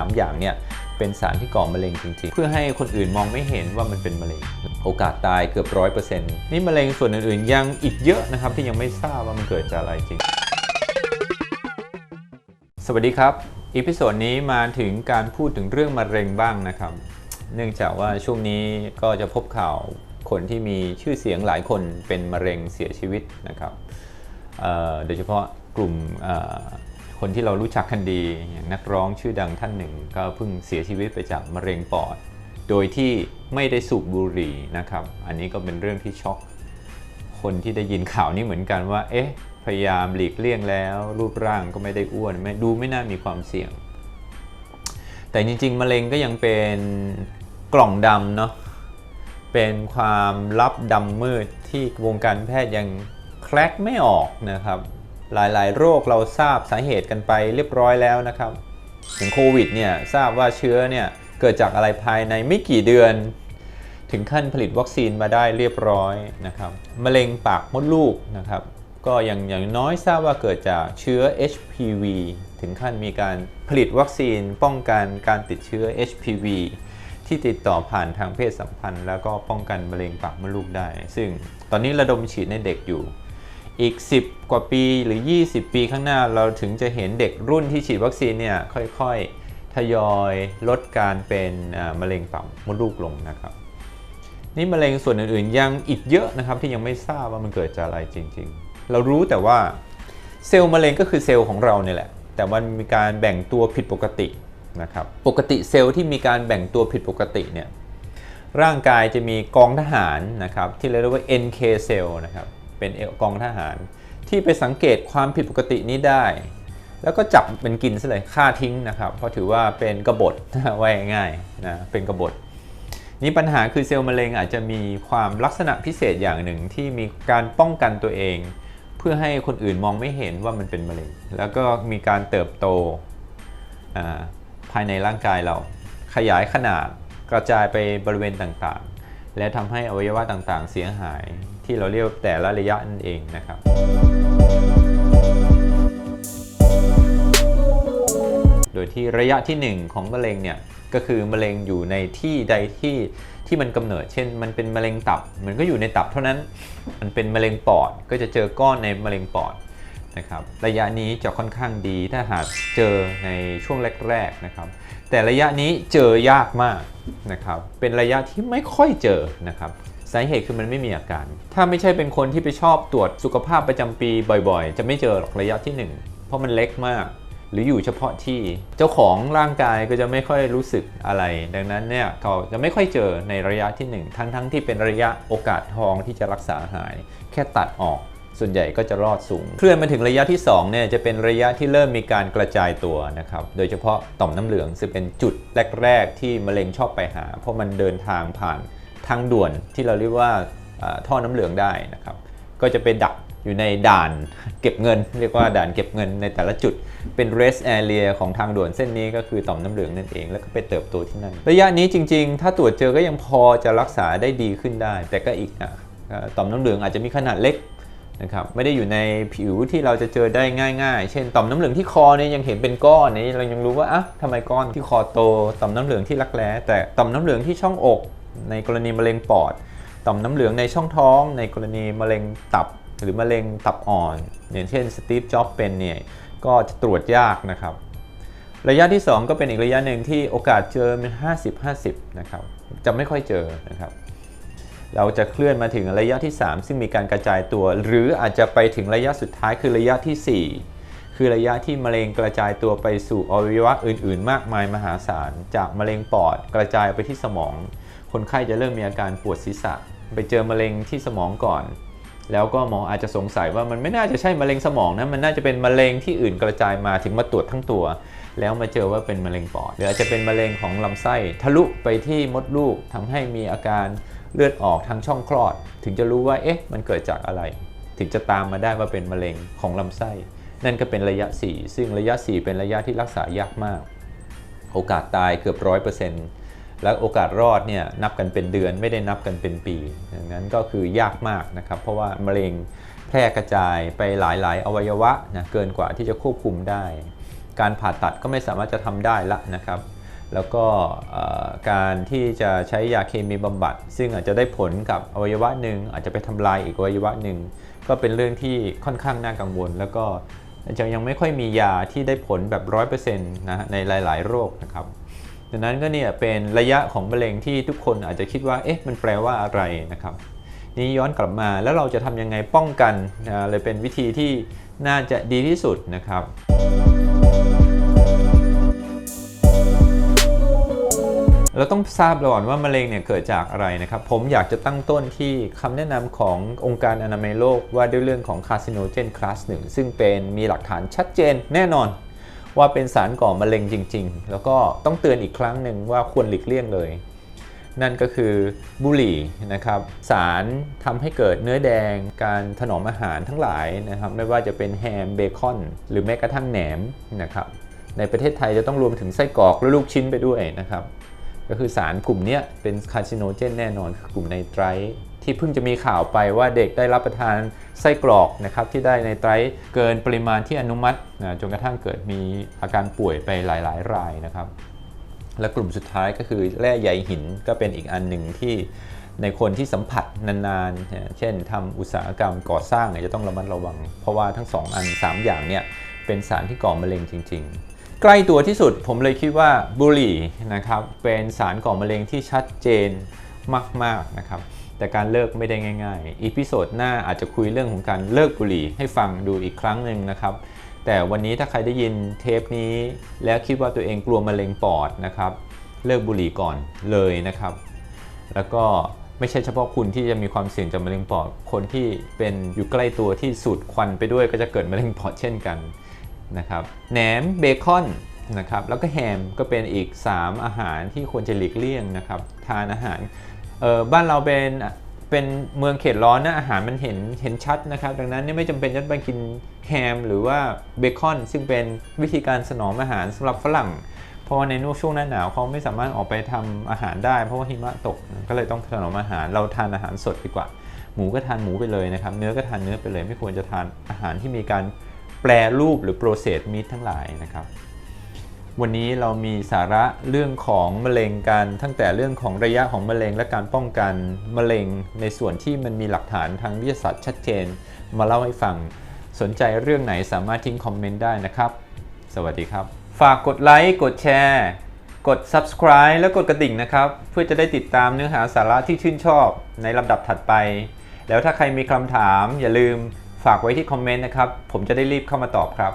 3 อย่างเนี่ยเป็นสารที่ก่อมะเร็งจริงๆ เพื่อให้คนอื่นมองไม่เห็นว่ามันเป็นมะเร็ง โอกาสตายเกือบร้อยเปอร์เซ็นต์นี่มะเร็งส่วนอื่นๆ ยังอีกเยอะนะครับที่ยังไม่ทราบว่ามันเกิดจากอะไรจริง สวัสดีครับ อีพิโซดนี้มาถึงการพูดถึงเรื่องมะเร็งบ้างนะครับ เนื่องจากว่าช่วงนี้ก็จะพบข่าวคนที่มีชื่อเสียงหลายคนเป็นมะเร็งเสียชีวิตนะครับโดยเฉพาะกลุ่ม คนที่เรารู้จักกันดี นักร้องชื่อดังท่านหนึ่ง ก็เพิ่งเสียชีวิตไปจากมะเร็งปอด โดยที่ไม่ได้สูบบุหรี่นะครับ อันนี้ก็เป็นเรื่องที่ช็อก คนที่ได้ยินข่าวนี้เหมือนกันว่า เอ๊ะ พยายามหลีกเลี่ยงแล้ว รูปร่างก็ไม่ได้อ้วนไม่ดูไม่น่ามีความเสี่ยง แต่จริง ๆ มะเร็งก็ยังเป็นกล่องดำเนาะ เป็นความลับดำมืดที่วงการแพทย์ยังแคลกไม่ออกนะครับ หลาย ๆ โรคเราทราบสาเหตุกันไปเรียบร้อยแล้วนะครับอย่างโควิดเนี่ยทราบว่าเชื้อเนี่ยเกิดจากอะไรภายในไม่กี่เดือน ถึงขั้นผลิตวัคซีนมาได้เรียบร้อยนะครับมะเร็งปากมดลูกนะครับก็อย่างอย่างน้อยทราบว่าเกิดจากเชื้อ HPV ถึงขั้นมีการผลิตวัคซีนป้องกันการติดเชื้อ HPV ที่ติดต่อผ่านทางเพศสัมพันธ์ แล้วก็ป้องกันมะเร็งปากมดลูกได้ ซึ่งตอนนี้ระดมฉีดในเด็กอยู่ อีก 10 กว่าปีหรือ 20 ปีข้างหน้าเราถึงจะเห็นเด็กรุ่นที่ฉีดวัคซีนเนี่ยค่อยๆ ทยอยลดการเป็นมะเร็งปากมดลูกลงนะครับ นี่มะเร็งส่วนอื่นๆ ยังอีกเยอะนะครับที่ยังไม่ทราบว่ามันเกิดจากอะไรจริง ๆ เรารู้แต่ว่าเซลล์มะเร็งก็คือเซลล์ของเราเนี่ยแหละ แต่มันมีการแบ่งตัวผิดปกตินะครับปกติเซลล์ที่มีการแบ่งตัวผิดปกติเนี่ยร่างกายจะมีกองทหารนะครับที่เรียกว่า NK เซลล์นะครับ เป็นกองทหาร ที่ไปสังเกตความผิดปกตินี้ได้ แล้วก็จับเป็นกินซะเลยฆ่าทิ้งนะครับ เพราะถือว่าเป็นกบฏไว้ง่ายนะเป็นกบฏนี่ปัญหาคือเซลล์มะเร็งอาจจะมีความลักษณะพิเศษอย่างหนึ่งที่มีการป้องกันตัวเอง เพื่อให้คนอื่นมองไม่เห็นว่ามันเป็นมะเร็ง แล้วก็มีการเติบโตภายในร่างกายเรา ขยายขนาดกระจายไปบริเวณต่างๆ และทำให้อวัยวะต่างๆ เสียหาย ที่เราเรียกว่าแต่ละระยะนั่นเองนะครับโดยที่ระยะที่ 1 ของมะเร็งเนี่ยก็คือมะเร็งอยู่ในที่ใดที่ที่มันกำเนิด เช่น มันเป็นมะเร็งตับ มันก็อยู่ในตับเท่านั้น มันเป็นมะเร็งปอด ก็จะเจอก้อนในมะเร็งปอดนะครับ ระยะนี้จะค่อนข้างดีถ้าหากเจอในช่วงแรกๆนะครับ แต่ระยะนี้เจอยากมากนะครับ เป็นระยะที่ไม่ค่อยเจอนะครับ สาเหตุคือมันไม่มีอาการ ถ้าไม่ใช่เป็นคนที่ไปชอบตรวจสุขภาพประจำปีบ่อยๆ จะไม่เจอหรอกระยะที่ 1 เพราะมันเล็กมาก หรืออยู่เฉพาะที่เจ้าของร่างกายก็จะไม่ค่อยรู้สึกอะไร ดังนั้นเนี่ยเขาจะไม่ค่อยเจอในระยะที่ 1 ทั้งๆทที่เป็นระยะโอกาสทองที่จะรักษาหาย แค่ตัดออกส่วนใหญ่ก็จะรอดสูง เคลื่อนมาถึงระยะที่2เนี่ยจะเป็นระยะที่เริ่มมีการกระจายตัวนะครับ โดยเฉพาะต่อมน้ำเหลืองซึ่งเป็นจุดแรก ๆ ที่มะเร็งชอบไปหา เพราะมันเดินทางผ่าน ทางด่วนที่เราเรียกว่าท่อน้ำเหลืองได้นะครับ ก็จะไปดักอยู่ในด่านเก็บเงิน เรียกว่าด่านเก็บเงินในแต่ละจุดเป็น rest area ของทางด่วนเส้นนี้ก็คือต่อมน้ำเหลืองนั่นเอง แล้วก็ไปเติบโตที่นั่น ระยะนี้จริงๆ ถ้าตรวจเจอก็ยังพอจะรักษาได้ดีขึ้นได้ แต่ก็อีกนะต่อมน้ำเหลืองอาจจะมีขนาดเล็กนะครับไม่ได้อยู่ในผิวที่เราจะเจอได้ง่าย ๆ เช่น ต่อมน้ำเหลืองที่คอเนี่ยยังเห็นเป็นก้อนนี่เรายังรู้ว่าอะทำไมก้อนที่คอโต ต่อมน้ำเหลืองที่รักแร้แต่ต่อมน้ำเหลืองที่ช่องอก ในกรณีมะเร็งปอด ต่อมน้ำเหลืองในช่องท้อง ในกรณีมะเร็งตับหรือมะเร็งตับอ่อน อย่างเช่นสตีฟจ็อบเป็นเนี่ยก็จะตรวจยากนะครับ ระยะที่ 2 ก็เป็นอีกระยะหนึ่งที่โอกาสเจอเป็น50-50 นะครับ จะไม่ค่อยเจอนะครับ เราจะเคลื่อนมาถึงระยะที่ 3 ซึ่งมีการกระจายตัว หรืออาจจะไปถึงระยะสุดท้ายคือระยะทีสี่4 คือระยะที่มะเร็งกระจายตัวไปสู่อวัยวะอื่น ๆ มากมายมหาศาล จากมะเร็งปอดกระจายไปที่สมอง คนไข้จะเริ่มมีอาการปวดศีรษะ ไปเจอมะเร็งที่สมองก่อน แล้วก็หมออาจจะสงสัยว่ามันไม่น่าจะใช่มะเร็งสมองนะมันน่าจะเป็นมะเร็งที่อื่นกระจายมาถึงมาตรวจทั้งตัว แล้วมาเจอว่าเป็นมะเร็งปอดหรืออาจจะเป็นมะเร็งของลำไส้ทะลุไปที่มดลูกทำให้มีอาการเลือดออกทางช่องคลอด ถึงจะรู้ว่าเอ๊ะมันเกิดจากอะไร ถึงจะตามมาได้ว่าเป็นมะเร็งของลำไส้ นั่นก็เป็นระยะ 4 ซึ่งระยะ 4 เป็นระยะที่รักษายากมาก โอกาสตายเกือบร้อยเปอร์เซ็นต์ แล้วโอกาสรอดเนี่ยนับกันเป็นเดือนไม่ได้นับกันเป็นปีดังนั้นก็คือยากมากนะครับ เพราะว่ามะเร็งแพร่กระจายไปหลายๆ อวัยวะนะเกินกว่าที่จะควบคุมได้ การผ่าตัดก็ไม่สามารถจะทำได้ละนะครับ แล้วก็การที่จะใช้ยาเคมีบำบัด ซึ่งอาจจะได้ผลกับอวัยวะหนึ่งอาจจะไปทำลายอีกอวัยวะหนึ่งก็เป็นเรื่องที่ค่อนข้างน่ากังวล แล้วก็จะยังไม่ค่อยมียาที่ได้ผลแบบ 100%นะในหลาย ๆ โรคนะครับ ดังนั้นก็เนี่ยเป็นระยะของมะเร็งที่ทุกคนอาจจะคิดว่าเอ๊ะมันแปลว่าอะไรนะครับนี่ย้อนกลับมาแล้วเราจะทำยังไงป้องกันเลยเป็นวิธีที่น่าจะดีที่สุดนะครับเราต้องทราบก่อนว่ามะเร็งเนี่ยเกิดจากอะไรนะครับ ผมอยากจะตั้งต้นที่คำแนะนำขององค์การอนามัยโลกว่าด้วยเรื่องของคาร์ซิโนเจนคลาสหนึ่งซึ่งเป็นมีหลักฐานชัดเจนแน่นอน ว่าเป็นสารก่อมะเร็งจริง ๆ แล้วก็ต้องเตือนอีกครั้งหนึ่งว่าควรหลีกเลี่ยงเลย นั่นก็คือบุหรี่นะครับ สารทำให้เกิดเนื้อแดง การถนอมอาหารทั้งหลายนะครับ ไม่ว่าจะเป็นแฮมเบคอน หรือแม้กระทั่งแหนมนะครับ ในประเทศไทยจะต้องรวมถึงไส้กรอกและลูกชิ้นไปด้วยนะครับ ก็คือสารกลุ่มนี้เป็นคาร์ซิโนเจนแน่นอนคือกลุ่มไนไตร ที่เพิ่งจะมีข่าวไปว่าเด็กได้รับประทานไส้กรอกนะครับที่ได้ไนไตร์เกินปริมาณที่อนุมัตินะจนกระทั่งเกิดมีอาการป่วยไปหลาย ๆ รายนะครับ และกลุ่มสุดท้ายก็คือแร่ใยหินก็เป็นอีกอันหนึ่งที่ในคนที่สัมผัสนานๆ เช่นทำอุตสาหกรรมก่อสร้างจะต้องระมัดระวัง เพราะว่าทั้งสองอัน 3 อย่างเนี่ยเป็นสารที่ก่อมะเร็งจริง ๆ ใกล้ตัวที่สุดผมเลยคิดว่าบุหรี่นะครับเป็นสารก่อมะเร็งที่ชัดเจนมากๆนะครับ แต่การเลิกไม่ได้ง่ายๆอีพิโซดหน้าอาจจะคุยเรื่องของการเลิกบุหรี่ให้ฟังดูอีกครั้งหนึ่งนะครับ แต่วันนี้ถ้าใครได้ยินเทปนี้ แล้วคิดว่าตัวเองกลัวมะเร็งปอดนะครับ เลิกบุหรี่ก่อนเลยนะครับ แล้วก็ไม่ใช่เฉพาะคุณที่จะมีความเสี่ยงจากมะเร็งปอด คนที่เป็นอยู่ใกล้ตัวที่สูดควันไปด้วยก็จะเกิดมะเร็งปอดเช่นกันนะครับ แหนมเบคอนนะครับ แล้วก็แฮมก็เป็นอีก 3 อาหารที่ควรจะหลีกเลี่ยงนะครับ ทานอาหาร เออบ้านเราเป็นเป็นเมืองเขตร้อนนะอาหารมันเห็นเห็นชัดนะครับ ดังนั้นนี่ไม่จำเป็นจะต้องกินแฮมหรือว่าเบคอน ซึ่งเป็นวิธีการสนองอาหารสำหรับฝรั่ง เพราะว่าในช่วงหน้าหนาวเขาไม่สามารถออกไปทำอาหารได้ เพราะว่าหิมะตกก็เลยต้องถนอมอาหารเราทานอาหารสดดีกว่า หมูก็ทานหมูไปเลยนะครับ เนื้อก็ทานเนื้อไปเลย ไม่ควรจะทานอาหารที่มีการแปรรูปหรือโปรเซสมีทั้งหลายนะครับ วันนี้เรามีสาระเรื่องของมะเร็งกันตั้งแต่เรื่องของระยะของมะเร็งและการป้องกันมะเร็งในส่วนที่มันมีหลักฐานทางวิทยาศาสตร์ชัดเจน มาเล่าให้ฟัง สนใจเรื่องไหนสามารถทิ้งคอมเมนต์ได้นะครับ สวัสดีครับ ฝากกดไลค์กดแชร์ กด subscribe และกดกระดิ่งนะครับ เพื่อจะได้ติดตามเนื้อหาสาระที่ชื่นชอบในลำดับถัดไป แล้วถ้าใครมีคำถามอย่าลืมฝากไว้ที่คอมเมนต์นะครับ ผมจะได้รีบเข้ามาตอบครับ